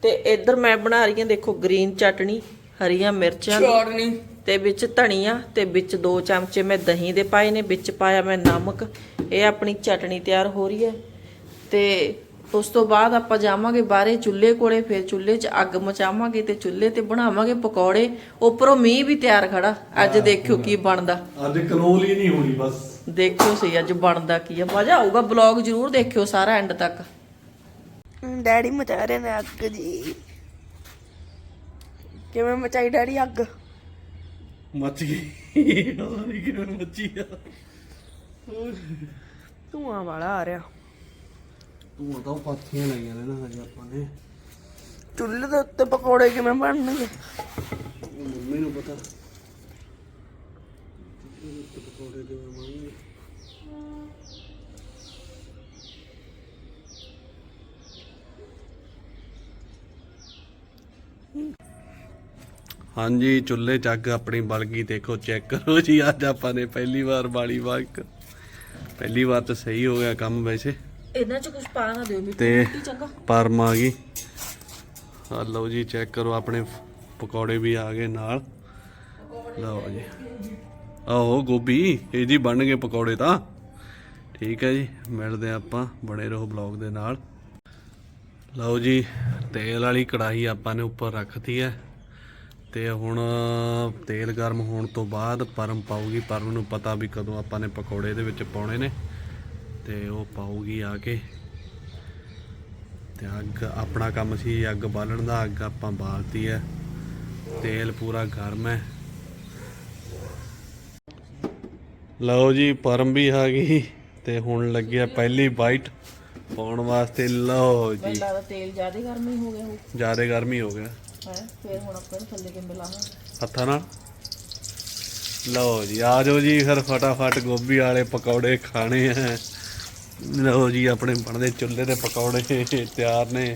ਤੇ ਇੱਧਰ ਮੈਂ ਬਣਾ ਰਹੀ ਹਾਂ ਦੇਖੋ ਗ੍ਰੀਨ ਚਟਣੀ ਹਰੀਆਂ ਮਿਰਚਾਂ ਦੀ ਚੌੜਨੀ ਤੇ ਵਿੱਚ ਧਨੀਆ ਤੇ ਵਿੱਚ 2 ਚਮਚੇ ਮੈਂ ਦਹੀਂ ਦੇ ਪਾਏ ਨੇ ਵਿੱਚ ਪਾਇਆ ਮੈਂ ਨਮਕ। ਇਹ ਆਪਣੀ ਚਟਣੀ ਤਿਆਰ ਹੋ ਰਹੀ ਹੈ ਤੇ ਉਸ ਤੋਂ ਬਾਅਦ ਆਪਾਂ ਜਾਵਾਂਗੇ ਬਾਹਰੇ ਚੁੱਲ੍ਹੇ ਕੋਲੇ ਫਿਰ ਚੁੱਲ੍ਹੇ 'ਚ ਅੱਗ ਮਚਾਵਾਂਗੇ ਤੇ ਚੁੱਲ੍ਹੇ ਤੇ ਬਣਾਵਾਂਗੇ ਪਕੌੜੇ। ਉੱਪਰੋਂ ਮੀਂਹ ਵੀ ਤਿਆਰ ਖੜਾ ਅੱਜ ਦੇਖਿਓ ਕੀ ਬਣਦਾ। ਅੱਜ ਕਲੋਲ ਹੀ ਨਹੀਂ ਹੋਣੀ ਬਸ। ਦੇਖਿਓ ਸਹੀ ਅੱਜ ਬਣਦਾ ਕੀ ਆ। ਮਜ਼ਾ ਆਊਗਾ ਬਲੌਗ ਜ਼ਰੂਰ ਦੇਖਿਓ ਸਾਰਾ ਐਂਡ ਤੱਕ। ਡੈਡੀ ਮਚਾ ਰਹੇ ਨੇ ਅੱਗ ਜੀ। ਕਿਵੇਂ ਮਚਾਈ ਡੈਡੀ ਅੱਗ? ਮੱਚ ਗਈ। ਪਤਾ ਨਹੀਂ ਕਿਵੇਂ ਮੱਚੀ ਆ। ਧੂਆਂ ਵਾਲਾ ਆ ਰਿਹਾ। ਤੂੰ ਤਾਂ ਪਾਥੀਆਂ ਲਾਈਆਂ ਨੇ ਨਾ ਹਜੇ ਆਪਾਂ ਨੇ। ਚੁੱਲ੍ਹੇ ਦੇ ਉੱਤੇ ਪਕੌੜੇ ਕਿਵੇਂ ਬਣਨਗੇ? ਮੰਮੀ ਨੂੰ ਪਤਾ। ਪਕੌੜੇ ਕਿਵੇਂ ਬਣਨਗੇ? ਹਾਂਜੀ ਚੁੱਲ੍ਹੇ 'ਚ ਅੱਗ ਆਪਣੀ ਬਲ ਗਈ ਦੇਖੋ ਚੈੱਕ ਕਰੋ ਜੀ ਅੱਜ ਆਪਾਂ ਨੇ ਪਹਿਲੀ ਵਾਰ ਬਾਲੀ ਵਾਕ ਪਹਿਲੀ ਵਾਰ ਤਾਂ ਸਹੀ ਹੋ ਗਿਆ ਕੰਮ ਵੈਸੇ। ਇਹਨਾਂ 'ਚ ਕੁਝ ਪਾ ਨਾ ਦਿਓ ਮਿੱਟੀ ਤੇ ਮਿੱਟੀ ਚੰਗਾ। ਪਰਮ ਆ ਗਈ। ਆ ਲਓ ਜੀ ਚੈੱਕ ਕਰੋ ਆਪਣੇ ਪਕੌੜੇ ਵੀ ਆ ਗਏ ਨਾਲ। ਲਓ ਜੀ। ਆਹੋ ਗੋਭੀ ਇਹ ਜੀ ਬਣ ਗਏ ਪਕੌੜੇ ਤਾਂ। ਠੀਕ ਹੈ ਜੀ ਮਿਲਦੇ ਆਪਾਂ ਬਣੇ ਰਹੋ ਬਲੌਗ ਦੇ ਨਾਲ। ਲਓ ਜੀ ਤੇਲ ਵਾਲੀ ਕੜਾਹੀ ਆਪਾਂ ਨੇ ਉੱਪਰ ਰੱਖਤੀ ਹੈ। ਤੇ ਹੁਣ ਤੇਲ ਗਰਮ ਹੋਣ ਤੋਂ ਬਾਅਦ ਪਰਮ ਪਾਊਗੀ। ਪਰਮ ਨੂੰ ਪਤਾ ਵੀ ਕਦੋਂ ਆਪਾਂ ਨੇ ਪਕੌੜੇ ਦੇ ਵਿੱਚ ਪਾਉਣੇ ਨੇ। ਤੇ ਉਹ ਪਾਊਗੀ ਆ ਕੇ। ਤੇ ਅੱਗ ਆਪਣਾ ਕੰਮ ਸੀ ਅੱਗ ਬਾਲਣ ਦਾ। ਅੱਗ ਆਪਾਂ ਬਾਲਤੀ ਹੈ। ਤੇਲ ਪੂਰਾ ਗਰਮ ਹੈ। ਲਓ ਜੀ ਪਰਮ ਵੀ ਆ ਗਈ। ਤੇ ਹੁਣ ਲੱਗਿਆ ਪਹਿਲੀ ਬਾਈਟ ਪਾਉਣ ਵਾਸਤੇ। ਲਓ ਜੀ। ਤੇਲ ਜ਼ਿਆਦਾ ਗਰਮ ਹੀ ਹੋ ਗਿਆ ਜ਼ਿਆਦਾ ਗਰਮੀ ਹੋ ਗਿਆ। ਹੈ ਫਿਰ ਹੁਣ ਆਪਾਂ ਇਹਨੂੰ ਥੱਲੇ ਕਿੰਨੇ ਲਾਵਾਂਗੇ? ਹੱਥਾਂ ਨਾਲ? ਲਓ ਜੀ ਆ ਜਾਓ ਜੀ ਫਿਰ ਫਟਾਫਟ ਗੋਭੀ ਵਾਲੇ ਪਕੌੜੇ ਖਾਣੇ ਆ। ਲਓ ਜੀ ਆਪਣੇ ਬਣਦੇ ਚੁੱਲ੍ਹੇ ਦੇ ਪਕੌੜੇ ਤਿਆਰ ਨੇ।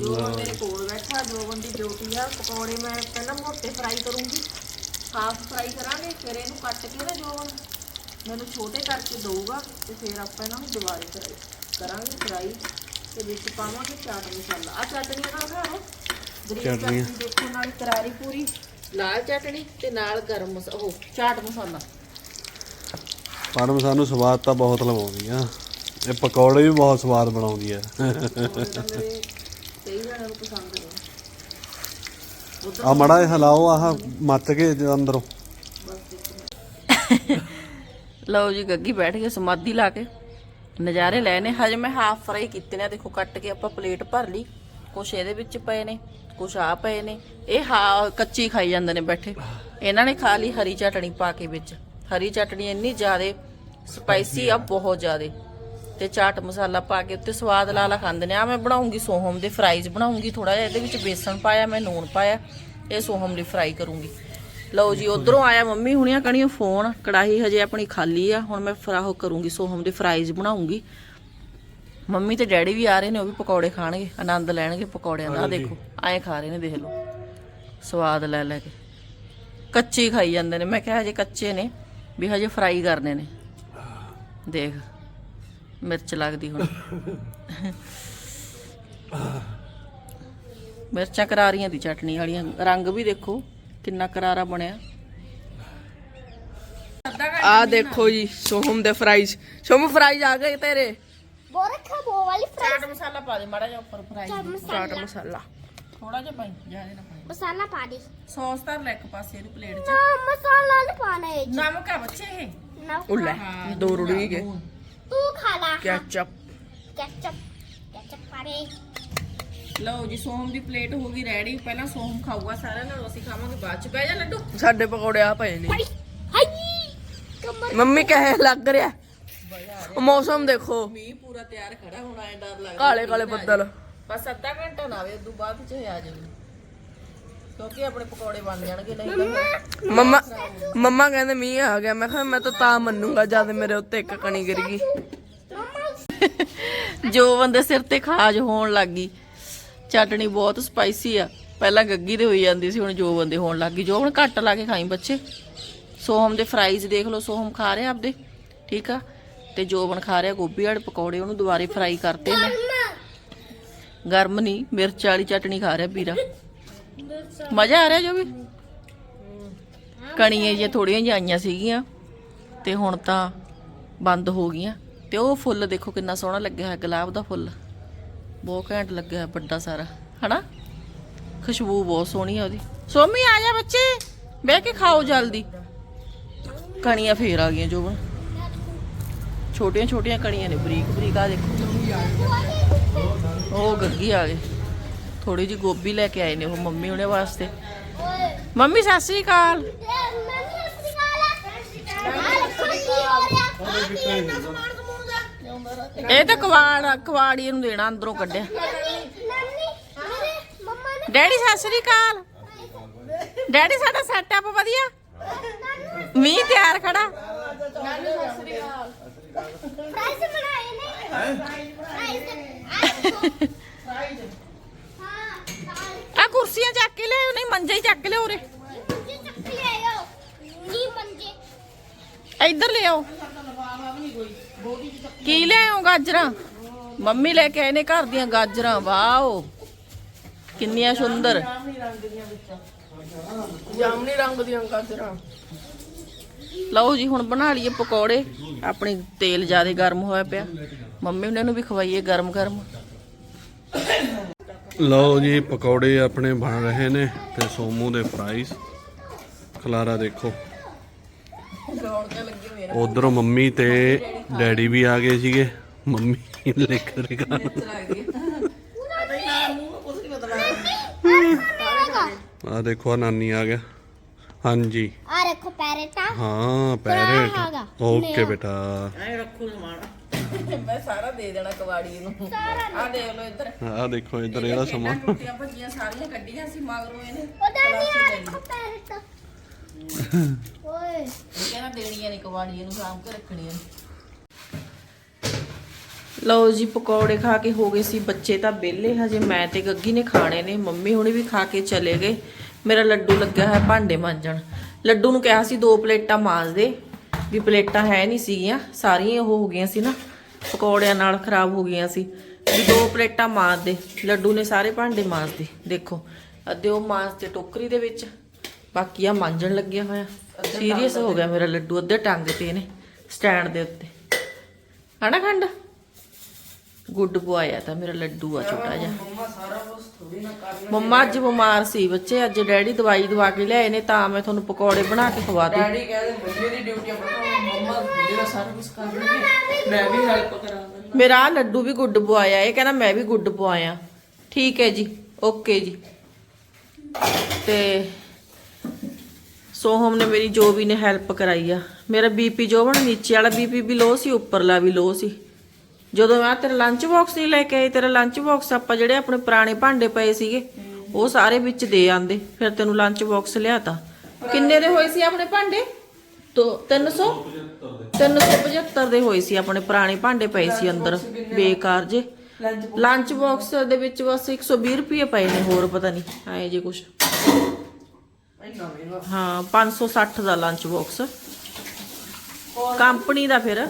ਜੋ ਮੇਰੇ ਕੋਲ ਬੈਠਾ ਜੋ ਬੰਦੀ ਡਿਊਟੀ ਆ ਪਕੌੜੇ ਮੈਂ ਪਹਿਲਾਂ ਮੋਟੇ ਫਰਾਈ ਕਰੂੰਗੀ। ਹਾਫ ਫਰਾਈ ਕਰਾਂਗੇ ਫਿਰ ਇਹਨੂੰ ਕੱਟ ਕੇ ਨਾ ਜੋ ਮੈਨੂੰ ਛੋਟੇ ਕਰਕੇ ਦਊਗਾ ਤੇ ਫਿਰ ਆਪਾਂ ਇਹਨਾਂ ਨੂੰ ਦੁਬਾਰੇ ਕਰਾਂਗੇ ਫਰਾਈ ਤੇ ਵਿੱਚ ਪਾਵਾਂਗੇ ਚਾਟ ਮਸਾਲਾ। ਆ ਚਟਨੀਆਂ ਦਾ ਖਾਓ ਗ੍ਰੀਨ ਚਟਨੀਆਂ। ਚਟਨੀ ਦੇਖੋ ਨਾਲ ਕਰਾਰੀ ਪੂਰੀ। ਲਾਲ ਚਟਨੀ ਤੇ ਨਾਲ ਗਰਮ ਮਸਾਲਾ ਉਹ ਚਾਟ ਮਸਾਲਾ। ਪਰਮ ਸਾਨੂੰ ਸਵਾਦ ਤਾਂ ਬਹੁਤ ਲਵਾਉਂਦੀ ਆ। ਇਹ ਪਕੌੜੇ ਵੀ ਬਹੁਤ ਸਵਾਦ ਬਣਾਉਂਦੀ ਆ। ਉਹ ਤਾਂ ਮੇਰੇ ਕਈ ਜਣਿਆਂ ਨੂੰ ਪਸੰਦ ਨੇ ਆ ਮੜਾ ਜਿਹਾ ਹਿਲਾਓ ਆਹ ਮੱਚ ਕੇ ਅੰਦਰੋਂ। ਲਓ ਜੀ ਗੱਗੀ ਬੈਠ ਕੇ ਸਮਾਧੀ ਲਾ ਕੇ। ਨਜ਼ਾਰੇ ਲੈ ਨੇ। ਹਜੇ ਮੈਂ ਹਾਫ ਫਰਾਈ ਕੀਤੇ ਨੇ। ਦੇਖੋ ਕੱਟ ਕੇ ਆਪਾਂ ਪਲੇਟ ਭਰ ਲਈ। ਕੁਛ ਇਹਦੇ ਵਿੱਚ ਪਏ ਨੇ ਕੁਛ ਆ ਪਏ ਨੇ। ਇਹ ਹਾ ਕੱਚੀ ਖਾਈ ਜਾਂਦੇ ਨੇ ਬੈਠੇ। ਇਹਨਾਂ ਨੇ ਖਾ ਲਈ ਹਰੀ ਚਟਣੀ ਪਾ ਕੇ ਵਿੱਚ। ਹਰੀ ਚਟਣੀ ਇੰਨੀ ਜ਼ਿਆਦੇ ਸਪਾਈਸੀ ਆ ਬਹੁਤ ਜ਼ਿਆਦੇ। ਤੇ ਚਾਟ ਮਸਾਲਾ ਪਾ ਕੇ ਉੱਤੇ ਸਵਾਦ ਲਾ ਲਾ ਖਾਂਦੇ ਨੇ। ਆ ਮੈਂ ਬਣਾਉਂਗੀ ਸੋਹਮ ਦੇ ਫਰਾਈਜ਼ ਬਣਾਉਂਗੀ ਥੋੜਾ ਜਿਹਾ। ਇਹਦੇ ਵਿੱਚ ਬੇਸਣ ਪਾਇਆ ਮੈਂ ਨੂਣ ਪਾਇਆ। ਇਹ ਸੋਹਮ ਲਈ ਫਰਾਈ ਕਰੂੰਗੀ। ਲਓ ਜੀ ਉਧਰੋਂ ਆਇਆ ਮੰਮੀ ਹੁਣੀਆਂ ਕਣੀਓ ਫੋਨ ਕੜਾਹੀ ਹਜੇ ਆਪਣੀ ਖਾਲੀ ਆ ਹੁਣ ਮੈਂ ਫਰਾਹੋ ਕਰੂੰਗੀ ਸੋਹਮ ਦੇ ਫਰਾਈਜ਼ ਬਣਾਉਂਗੀ। ਮੰਮੀ ਤੇ ਡੈਡੀ ਵੀ ਆ ਰਹੇ ਨੇ ਉਹ ਵੀ ਪਕੌੜੇ ਖਾਣਗੇ ਆਨੰਦ ਲੈਣਗੇ ਪਕੌੜਿਆਂ ਦਾ ਦੇਖੋ ਐਂ ਖਾ ਰਹੇ ਨੇ ਦੇਖ ਲਓ ਸਵਾਦ ਲੈ ਲੈ ਕੇ। ਕੱਚੇ ਖਾਈ ਜਾਂਦੇ ਨੇ ਮੈਂ ਕਿਹਾ ਹਜੇ ਕੱਚੇ ਨੇ ਵੀ ਹਜੇ ਫਰਾਈ ਕਰਨੇ ਨੇ। ਦੇਖ ਮਿਰਚ ਲੱਗਦੀ ਹੁਣ। ਮਿਰਚਾਂ ਕਰਾਰੀਆਂ ਦੀ ਚਟਨੀ ਵਾਲੀਆਂ ਰੰਗ ਵੀ ਦੇਖੋ। ਕਿੰਨਾ ਕਰਾਰਾ ਬਣਿਆ ਆ ਦੇਖੋ ਜੀ ਸੋਹਮ ਦੇ ਫਰਾਈਜ਼ ਸੋਹਮ ਫਰਾਈਜ਼ ਆ ਗਏ ਤੇਰੇ ਬੋਰਖਾ ਬੋ ਵਾਲੀ ਫਰਾਈਜ਼ ਚਾਟ ਮਸਾਲਾ ਪਾ ਦੇ ਮਾੜਾ ਜਿਹਾ ਉੱਪਰ ਫਰਾਈਜ਼ ਚਾਟ ਮਸਾਲਾ ਥੋੜਾ ਜਿਹਾ ਪਾਈ ਜਿਆਦਾ ਨਾ ਪਾਈ ਮਸਾਲਾ ਪਾ ਦੇ ਸੌਸ ਤਾਂ ਲੈ ਇੱਕ ਪਾਸੇ ਇਹਦੀ ਪਲੇਟ 'ਚ ਨਾ ਮਸਾਲਾ ਨਹੀਂ ਪਾਣਾ ਇਹ ਨਮਕ ਆ ਬੱਚੇ ਇਹ ਨਮਕ ਉਹ ਲੈ ਦੋ ਰੁੜੀ ਗਏ ਤੂੰ ਖਾ ਲੈ ਕੈਚਪ ਕੈਚਪ ਕੈਚਪ ਪਾ ਦੇ ਲਓ ਜੀ ਸੋਮ ਦੀ ਪਲੇਟ ਹੋ ਗਈ ਰੈਡੀ ਪਹਿਲਾਂ ਸੋਮ ਖਾਊਗਾ ਸਾਰਿਆਂ ਨਾਲ ਅਸੀਂ ਖਾਵਾਂਗੇ ਬਾਅਦ ਚ। ਬਹਿ ਜਾ ਲੱਡੂ। ਸਾਡੇ ਪਕੌੜੇ ਆ ਪਏ ਨੇ। ਮੰਮੀ ਕਹੇ ਲੱਗ ਰਿਹਾ? ਮੌਸਮ ਦੇਖੋ। ਮੀਂਹ ਪੂਰਾ ਤਿਆਰ ਖੜਾ ਹੋਣਾ ਐ ਡਰ ਲੱਗਦਾ ਕਾਲੇ ਕਾਲੇ ਬੱਦਲ। ਬਸ ਅੱਧਾ ਘੰਟਾ ਨਾ ਆਵੇ ਉਦੋਂ ਬਾਅਦ ਵਿੱਚ ਆ ਜਾਵੇ। ਕਿਉਂਕਿ ਆਪਣੇ ਪਕੌੜੇ ਬਣ ਜਾਣਗੇ ਨਹੀਂ ਮੰਮਾ। ਮੰਮਾ ਕਹਿੰਦੇ ਮੀਂਹ ਆ ਗਿਆ। ਮੈਂ ਕਿਹਾ ਮੈਂ ਤਾਂ ਤਾਂ ਮੰਨੂਗਾ ਜਦ ਮੇਰੇ ਉੱਤੇ ਇੱਕ ਕਣੀ ਗਿਰ ਗਈ। ਜੋ ਬੰਦੇ ਸਿਰ ਤੇ ਖਾਜ ਹੋਣ ਲੱਗੀ ਚਟਣੀ ਬਹੁਤ ਸਪਾਈਸੀ ਆ। ਪਹਿਲਾਂ ਗੱਗੀ ਦੇ ਹੋਈ ਜਾਂਦੀ ਸੀ, ਹੁਣ ਜੋ ਬੰਦੇ ਹੋਣ ਲੱਗ ਗਈ। ਜੋ ਹੁਣ ਘੱਟ ਲਾ ਕੇ ਖਾਈ ਬੱਚੇ। ਸੋਹਮ ਦੇ ਫਰਾਈਜ਼ ਦੇਖ ਲਓ, ਸੋਹਮ ਖਾ ਰਿਹਾ ਆਪਦੇ। ਠੀਕ ਆ? ਤੇ ਜੋਬਨ ਖਾ ਰਿਹਾ ਗੋਭੀ ਵਾਲੇ ਪਕੌੜੇ, ਉਹਨੂੰ ਦੁਬਾਰੇ ਫਰਾਈ ਕਰਤੇ ਨੇ। ਗਰਮ ਨਹੀਂ, ਮਿਰਚ ਵਾਲੀ ਚਟਣੀ ਖਾ ਰਿਹਾ ਵੀਰਾ ਮਜ਼ਾ ਆ ਰਿਹਾ ਜੋ ਵੀ? ਕਣੀਆਂ ਜਿਹੀਆਂ ਥੋੜੀਆਂ ਜਿਹੀਆਂ ਆਈਆਂ ਸੀਗੀਆਂ, ਤੇ ਹੁਣ ਤਾਂ ਬੰਦ ਹੋ ਗਈਆਂ। ਤੇ ਉਹ ਫੁੱਲ ਦੇਖੋ ਕਿੰਨਾ ਸੋਹਣਾ ਲੱਗਿਆ ਹੈ ਗੁਲਾਬ ਦਾ ਫੁੱਲ। ਬਹੁਤ ਘੈਂਟ ਲੱਗਿਆ ਵੱਡਾ ਸਾਰਾ ਹਨਾ? ਖੁਸ਼ਬੂ ਬਹੁਤ ਸੋਹਣੀ ਆ ਉਹਦੀ। ਸੋਮੀ ਆ ਜਾ ਬੱਚੇ ਬਹਿ ਕੇ ਖਾਓ ਜਲਦੀ। ਕਣੀਆਂ ਫੇਰ ਆ ਗਈਆਂ ਜੋਬਨ। ਛੋਟੀਆਂ ਛੋਟੀਆਂ ਕਣੀਆਂ ਨੇ ਬਰੀਕ ਬਰੀਕ ਆ ਦੇਖੋ। ਉਹ ਗੱਗੀ ਆ ਗਏ। ਥੋੜੀ ਜੀ ਗੋਭੀ ਲੈ ਕੇ ਆਏ ਨੇ ਉਹ ਮੰਮੀ ਉਹਨੇ ਵਾਸਤੇ। ਮੰਮੀ ਸਤਿ ਸ੍ਰੀ ਅਕਾਲ। ਮੰਮੀ ਸਤਿ ਸ੍ਰੀ ਅਕਾਲ। ਇਹ ਤਾਂ ਕਵਾੜ ਕਵਾੜੀ ਨੂੰ ਦੇਣਾ ਅੰਦਰੋਂ ਕੱਢਿਆ। ਡੈਡੀ ਸਤਿ ਸ੍ਰੀ ਅਕਾਲ। ਡੈਡੀ ਸਾਡਾ ਸੈਟਅਪ ਵਧੀਆ? ਮੀ ਤਿਆਰ ਖੜਾ। ਆ ਕੁਰਸੀਆਂ ਚੱਕ ਕੇ ਲਿਆਓ ਨਹੀਂ ਮੰਜੇ ਚੱਕ ਲਿਆਓ ਰੇ ਇੱਧਰ ਲਿਆਓ ਕੀ ਲਿਆਓ ਗਾਜਰਾਂ? ਮੰਮੀ ਲੈ ਕੇ ਆਏ ਨੇ ਘਰ ਦੀਆਂ ਗਾਜਰਾਂ ਵਾਓ। ਕਿੰਨੀਆਂ ਸੁੰਦਰ। ਜਾਮਨੀ ਰੰਗ ਦੀਆਂ ਗਾਜਰਾਂ। ਲਓ ਜੀ ਹੁਣ ਬਣਾ ਲਈਏ ਪਕੌੜੇ। ਆਪਣੀ ਤੇਲ ਜ਼ਿਆਦਾ ਗਰਮ ਹੋਇਆ ਪਿਆ। ਮੰਮੀ ਉਹਨਾਂ ਨੂੰ ਵੀ ਖਵਾਈਏ ਗਰਮ ਗਰਮ। ਲਓ ਜੀ ਪਕੌੜੇ ਆਪਣੇ ਬਣ ਰਹੇ ਨੇ ਤੇ ਸੋਮੂ ਦੇ ਫਰਾਈਜ਼ ਖਲਾਰਾ ਦੇਖੋ। ਉਧਰੋਂ ਮੰਮੀ ਤੇ ਡੈਡੀ ਵੀ ਆ ਗਏ ਸੀਗੇ। ਮੰਮੀ ਲਿਖ ਰਹੇ ਗਾਣਾ ਆ ਦੇਖੋ ਨਾਨੀ ਆ ਗਿਆ। ਹਾਂਜੀ। ਆ ਰੱਖੋ ਪੈਰਟ ਆ। ਹਾਂ ਪੈਰੇਟ ਓਕੇ ਬੇਟਾ ਐ ਰੱਖੋ ਸਮਾਨ ਮੈਂ ਸਾਰਾ ਦੇ ਦੇਣਾ ਕਵਾੜੀ ਨੂੰ। ਆ ਦੇਖ ਲਓ ਇੱਧਰ। ਆ ਦੇਖੋ ਇੱਧਰ ਇਹਦਾ ਸਮਾਨ ਟੁੱਟੀਆਂ ਭੱਜੀਆਂ ਸਾਰੀਆਂ ਕੱਢੀਆਂ ਸੀ ਮਗਰੋਂ ਇਹਨੇ ਉਹਦਾ ਨਹੀਂ ਆ ਰੱਖੋ ਪੈਰਟ ओए ਕਹਿੰਦਾ ਦੇਣੀਆਂ ਨੇ ਕਵਾੜੀ ਇਹਨੂੰ ਸਾਂਭ ਕੇ ਰੱਖਣੀਆਂ ਲਓ ਜੀ, ਪਕੌੜੇ ਖਾ ਕੇ ਹੋ ਗਏ ਸੀ ਬੱਚੇ ਤਾਂ ਵਿਹਲੇ, ਹਜੇ ਮੈਂ ਤੇ ਗੱਗੀ ਨੇ ਖਾਣੇ ਨੇ, ਮੰਮੀ ਹੁਣੇ ਵੀ ਖਾ ਕੇ ਚਲੇ ਗਏ। ਮੇਰਾ ਲੱਡੂ ਲੱਗਿਆ ਹੈ ਭਾਂਡੇ ਮਾਂਜਣ। ਲੱਡੂ ਨੂੰ ਕਿਹਾ ਸੀ ਦੋ ਪਲੇਟਾਂ ਮਾਂਜ ਦੇ, ਵੀ ਪਲੇਟਾਂ ਹੈ ਨਹੀਂ ਸੀਗੀਆਂ, ਸਾਰੀਆਂ ਉਹ ਹੋ ਗਈਆਂ ਸੀ ਨਾ, ਪਕੌੜਿਆਂ ਨਾਲ ਖਰਾਬ ਹੋ ਗਈਆਂ ਸੀ। ਵੀ ਦੋ ਪਲੇਟਾਂ ਮਾਂਜ ਦੇ, ਲੱਡੂ ਨੇ ਸਾਰੇ ਭਾਂਡੇ ਮਾਂਜਦੇ ਦੇਖੋ। ਅੱਧੇ ਉਹ ਮਾਂਜਦੇ ਟੋਕਰੀ ਦੇ ਵਿੱਚ ਬਾਕੀ ਆ ਮਾਂਜਣ ਲੱਗਿਆ ਹੋਇਆ। ਸੀਰੀਅਸ ਹੋ ਗਿਆ ਮੇਰਾ ਲੱਡੂ ਅੱਧੇ ਟੰਗ ਤੇ ਨੇ ਸਟੈਂਡ ਦੇ ਉੱਤੇ। ਹਨਾ ਖੰਡ? ਗੁੱਡ ਬੁਆਏ ਆ ਤਾਂ ਮੇਰਾ ਲੱਡੂ ਆ ਛੋਟਾ ਜਿਹਾ। ਮੰਮਾ ਸਾਰਾ ਕੁਝ ਥੋੜੀ ਨਾ ਕਰ ਮੰਮਾ ਅੱਜ ਬਿਮਾਰ ਸੀ ਬੱਚੇ ਅੱਜ ਡੈਡੀ ਦਵਾਈ ਦਵਾ ਕੇ ਲਿਆਏ ਨੇ ਤਾਂ ਮੈਂ ਤੁਹਾਨੂੰ ਪਕੌੜੇ ਬਣਾ ਕੇ ਖਵਾ ਦੂੰ। ਡੈਡੀ ਕਹਿੰਦੇ ਮੰਮੀ ਦੀ ਡਿਊਟੀ ਆਪਣਾ ਮੰਮਾ ਮੇਰਾ ਸਾਰਾ ਕੁਝ ਕਰ ਲੈਣਗੇ। ਮੈਂ ਵੀ ਹੈਲਪ ਕਰਾਂਗਾ ਮੇਰਾ ਲੱਡੂ ਵੀ ਗੁੱਡ ਬੁਆਇਆ ਇਹ ਕਹਿੰਦਾ ਮੈਂ ਵੀ ਗੁੱਡ ਬੁਆਇਆ ਠੀਕ ਹੈ ਜੀ ਓਕੇ ਜੀ। ਤੇ ਸੋਹਮ ਨੇ ਮੇਰੀ ਜੋ ਵੀ ਨੇ ਹੈਲਪ ਕਰਾਈ ਆ। ਮੇਰਾ ਬੀਪੀ ਜੋ ਬਣ ਨੀਚੇ ਵਾਲਾ ਬੀਪੀ ਵੀ ਲੋ ਸੀ ਉੱਪਰਲਾ ਵੀ ਲੋ ਸੀ। ਜਦੋਂ ਮੈਂ ਤੇਰਾ ਲੰਚ ਬਾਕਸ ਨਹੀਂ ਲੈ ਕੇ ਆਈ ਤੇਰਾ ਲੰਚ ਬਾਕਸ ਆਪਾਂ ਜਿਹੜੇ ਆਪਣੇ ਪੁਰਾਣੇ ਭਾਂਡੇ ਪਏ ਸੀਗੇ ਉਹ ਸਾਰੇ ਵਿੱਚ ਦੇ ਆਂਦੇ। ਫਿਰ ਤੈਨੂੰ ਲੰਚ ਬਾਕਸ ਲਿਆਤਾ। ਕਿੰਨੇ ਦੇ ਹੋਏ ਸੀ ਆਪਣੇ ਭਾਂਡੇ? ਤੋ 300 375 ਦੇ ਹੋਏ ਸੀ ਆਪਣੇ ਪੁਰਾਣੇ ਭਾਂਡੇ ਪਏ ਸੀ ਅੰਦਰ ਬੇਕਾਰ ਜੇ। ਲੰਚ ਬਾਕਸ ਦੇ ਵਿੱਚ ਬਸ 120 ਰੁਪਏ ਪਏ ਨੇ ਹੋਰ ਪਤਾ ਨਹੀਂ ਆਏ ਜੇ ਕੁਛ। ਇੰਨਾ ਮਹਿੰਗਾ। ਹਾਂ 560 ਦਾ ਲੰਚ ਬਾਕਸ ਕੰਪਨੀ ਦਾ ਫਿਰ।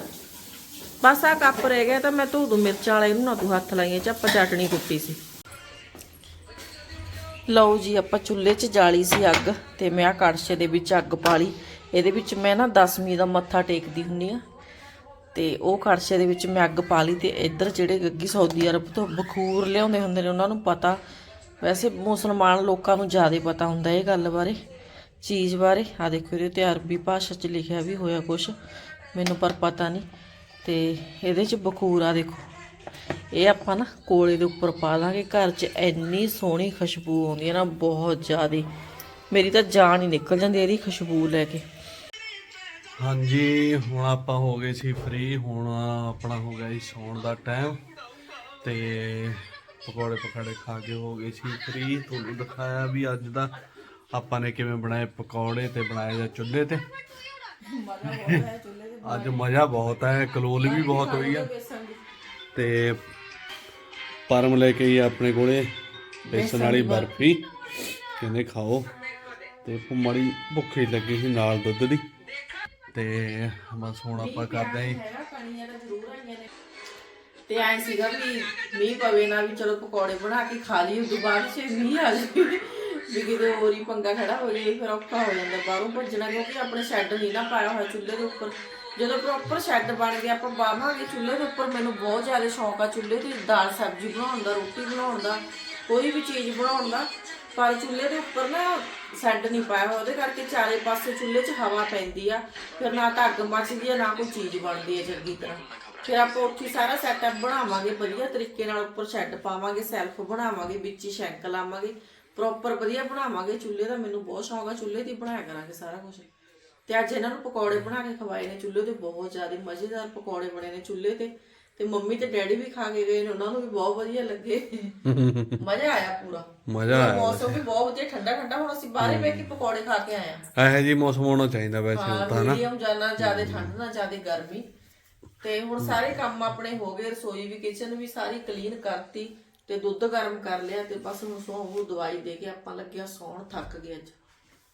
ਬਸ ਆ ਕੱਪ ਰਹਿ ਗਿਆ ਤਾਂ ਮੈਂ ਧੋ ਦੂੰ ਮਿਰਚਾਂ ਵਾਲੇ ਨੂੰ, ਨਾ ਤੂੰ ਹੱਥ ਲਾਈਏ ਚ ਆਪਾਂ ਚਟਣੀ ਕੁੱਟੀ ਸੀ। ਲਓ ਜੀ, ਆਪਾਂ ਚੁੱਲ੍ਹੇ 'ਚ ਜਾਲੀ ਸੀ ਅੱਗ ਤੇ ਮੈਂ ਆ ਕੜਛੇ ਦੇ ਵਿੱਚ ਅੱਗ ਪਾ ਲਈ। ਇਹਦੇ ਵਿੱਚ ਮੈਂ ਨਾ ਦਸਵੀਂ ਦਾ ਮੱਥਾ ਟੇਕਦੀ ਹੁੰਨੀ ਆ ਤੇ ਉਹ ਕੜਛੇ ਦੇ ਵਿੱਚ ਮੈਂ ਅੱਗ ਪਾ ਲਈ ਤੇ ਇੱਧਰ ਜਿਹੜੇ ਗੱਗੀ ਸਾਊਦੀ ਅਰਬ ਤੋਂ ਬਖੂਰ ਲਿਆਉਂਦੇ ਹੁੰਦੇ ਨੇ, ਉਹਨਾਂ ਨੂੰ ਪਤਾ ਵੈਸੇ ਮੁਸਲਮਾਨ ਲੋਕਾਂ ਨੂੰ ਜ਼ਿਆਦਾ ਪਤਾ ਹੁੰਦਾ ਇਹ ਗੱਲ ਬਾਰੇ, ਚੀਜ਼ ਬਾਰੇ। ਆ ਦੇਖੋ, ਇਹਦੇ ਤੇ ਅਰਬੀ ਭਾਸ਼ਾ 'ਚ ਲਿਖਿਆ ਵੀ ਹੋਇਆ ਕੁਛ, ਮੈਨੂੰ ਪਰ ਪਤਾ ਨਹੀਂ। ਤੇ ਇਹਦੇ 'ਚ ਬਖੂਰ ਆ ਦੇਖੋ। ਇਹ ਆਪਾਂ ਨਾ ਕੋਲੇ ਦੇ ਉੱਪਰ ਪਾ ਲਾਂਗੇ, ਘਰ 'ਚ ਇੰਨੀ ਸੋਹਣੀ ਖੁਸ਼ਬੂ ਆਉਂਦੀ ਹੈ ਨਾ, ਬਹੁਤ ਜ਼ਿਆਦੀ। ਮੇਰੀ ਤਾਂ ਜਾਨ ਹੀ ਨਿਕਲ ਜਾਂਦੀ ਇਹਦੀ ਖੁਸ਼ਬੂ ਲੈ ਕੇ। ਹਾਂਜੀ, ਹੁਣ ਆਪਾਂ ਹੋ ਗਏ ਸੀ ਫ੍ਰੀ ਹੁਣ ਆਪਣਾ ਹੋ ਗਿਆ ਜੀ ਸੌਣ ਦਾ ਟਾਈਮ ਤੇ ਪਕੌੜੇ ਪਕਾੜੇ ਖਾ ਕੇ ਹੋ ਗਏ ਸੀ ਫ੍ਰੀ ਤੁਹਾਨੂੰ ਦਿਖਾਇਆ ਵੀ ਅੱਜ ਦਾ ਆਪਾਂ ਨੇ ਕਿਵੇਂ ਬਣਾਏ ਪਕੌੜੇ ਤੇ ਬਣਾਏ ਜਾਂ ਚੁੱਲ੍ਹੇ ਤੇ। ਅੱਜ ਮਜ਼ਾ ਬਹੁਤ ਹੈ ਕਲੋਲ ਵੀ ਬਹੁਤ ਹੋਈ ਆ। ਤੇ ਪਰਮ ਲੈ ਕੇ ਆਈ ਆਪਣੇ ਕੋਲੇ ਬੇਸਨ ਵਾਲੀ ਬਰਫੀ। ਕਹਿੰਦੇ ਖਾਓ। ਤੇ ਮਾੜੀ ਭੁੱਖੀ ਲੱਗੀ ਸੀ ਨਾਲ ਦੁੱਧ ਦੀ। ਤੇ ਬਸ ਹੁਣ ਆਪਾਂ ਕਰਦੇ ਆਂ ਤੇ ਐ ਸੀਗਾ ਵੀ ਮੀਂਹ ਪਵੇ ਨਾ ਵੀ ਚਲੋ ਪਕੌੜੇ ਬਣਾ ਕੇ ਖਾ ਲਈ ਉਦੋਂ ਬਾਅਦ ਚ ਮੀਂਹ ਆ ਜਾਵੇ। ਵੀ ਕਿਤੇ ਹੋਰ ਹੀ ਪੰਗਾ ਖੜਾ ਹੋ ਜਾਏ, ਫਿਰ ਔਖਾ ਹੋ ਜਾਂਦਾ ਬਾਹਰੋਂ ਭੱਜਣਾ, ਕਿਉਂਕਿ ਆਪਣੇ ਸ਼ੈੱਡ ਨਹੀਂ ਨਾ ਪਾਇਆ ਹੋਇਆ ਚੁੱਲ੍ਹੇ ਦੇ ਉੱਪਰ। ਜਦੋਂ ਪ੍ਰੋਪਰ ਸ਼ੈੱਡ ਬਣ ਗਿਆ, ਆਪਾਂ ਬਾਵਾਂਗੇ ਚੁੱਲ੍ਹੇ ਦੇ ਉੱਪਰ, ਮੈਨੂੰ ਬਹੁਤ ਜ਼ਿਆਦਾ ਸ਼ੌਂਕ ਆ ਚੁੱਲ੍ਹੇ ਤੇ ਦਾਲ ਸਬਜ਼ੀ ਬਣਾਉਣ ਦਾ, ਰੋਟੀ ਬਣਾਉਣ ਦਾ, ਕੋਈ ਵੀ ਚੀਜ਼ ਬਣਾਉਣ ਦਾ। ਪਰ ਚੁੱਲ੍ਹੇ ਦੇ ਉੱਪਰ ਨਾ ਸੈੱਡ ਨਹੀਂ ਪਾਇਆ ਹੋਇਆ, ਉਹਦੇ ਕਰਕੇ ਚਾਰੇ ਪਾਸੇ ਚੁੱਲ੍ਹੇ 'ਚ ਹਵਾ ਪੈਂਦੀ ਆ। ਫਿਰ ਨਾ ਤਾਂ ਅੱਗ ਮੱਚਦੀ ਆ, ਨਾ ਕੋਈ ਚੀਜ਼ ਬਣਦੀ ਆ ਚੰਗੀ ਤਰ੍ਹਾਂ। ਫਿਰ ਆਪਾਂ ਉੱਥੇ ਸਾਰਾ ਸੈਟਅਪ ਬਣਾਵਾਂਗੇ ਵਧੀਆ ਤਰੀਕੇ ਨਾਲ ਉੱਪਰ ਸ਼ੈੱਡ ਪਾਵਾਂਗੇ ਸੈਲਫ ਬਣਾਵਾਂਗੇ ਵਿੱਚ ਹੀ ਸ਼ੈਂਕ ਲਾਵਾਂਗੇ ਪ੍ਰੋਪਰ ਵਧੀਆ ਬਣਾਵਾਂਗੇ। ਚੁੱਲ੍ਹੇ ਦਾ ਮੈਨੂੰ ਬਹੁਤ ਸ਼ੌਂਕ ਆ ਚੁੱਲ੍ਹੇ ਦੀ ਬਣਾਇਆ ਕਰਾਂਗੇ ਸਾਰਾ ਕੁਝ ਤੇ ਅੱਜ ਇਹਨਾਂ ਨੂੰ ਪਕੌੜੇ ਬਣਾ ਕੇ ਖਵਾਏ ਨੇ ਚੁੱਲ੍ਹੇ ਤੇ ਬਹੁਤ ਜ਼ਿਆਦਾ ਮਜ਼ੇਦਾਰ ਪਕੌੜੇ ਬਣੇ ਨੇ ਚੁੱਲ੍ਹੇ ਤੇ। ਤੇ ਮੰਮੀ ਤੇ ਡੈਡੀ ਵੀ ਖਾ ਕੇ ਗਏ ਨੇ ਉਹਨਾਂ ਨੂੰ ਵੀ ਬਹੁਤ ਵਧੀਆ ਲੱਗੇ। ਮਜ਼ਾ ਆਇਆ ਪੂਰਾ। ਮਜ਼ਾ ਆਇਆ ਮੌਸਮ ਵੀ ਬਹੁਤ ਵਧੀਆ ਠੰਡਾ ਠੰਡਾ ਹੁਣ ਅਸੀਂ ਬਾਹਰੇ ਬੈ ਕੇ ਪਕੌੜੇ ਖਾ ਕੇ ਆਏ ਆ ਇਹੋ ਜੀ ਮੌਸਮ ਹੋਣਾ ਚਾਹੀਦਾ ਵੈਸੇ ਹਾਂ ਹੁਣ ਤਾਂ ਨਾ। ਮੀਡੀਅਮ ਜਾਨਾ ਜ਼ਿਆਦਾ ਠੰਡ ਨਾ ਜ਼ਿਆਦਾ ਗਰਮੀ। ਤੇ ਹੁਣ ਸਾਰੇ ਕੰਮ ਆਪਣੇ ਹੋ ਗਏ ਰਸੋਈ ਵੀ ਕਿਚਨ ਵੀ ਸਾਰੀ ਕਲੀਨ ਕਰਤੀ ਤੇ ਦੁੱਧ ਗਰਮ ਕਰ ਲਿਆ ਤੇ ਬਸ ਹੁਣ ਸੌਂ ਨੂੰ ਦਵਾਈ ਦੇ ਕੇ ਆਪਾਂ ਲੱਗਿਆ ਸੌਣ ਥੱਕ ਗਏ ਅੱਜ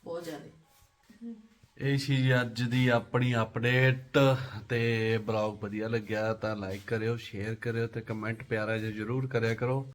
ਬਹੁਤ ਜ਼ਿਆਦਾ। ਇਹ ਸੀ ਜੀ ਅੱਜ ਦੀ ਆਪਣੀ ਅਪਡੇਟ ਤੇ ਬਲੌਗ ਵਧੀਆ ਲੱਗਿਆ ਤਾਂ ਲਾਈਕ ਕਰਿਓ ਸ਼ੇਅਰ ਕਰਿਓ ਤੇ ਕਮੈਂਟ ਪਿਆਰਾ ਜਿਹਾ ਜ਼ਰੂਰ ਕਰਿਆ ਕਰੋ।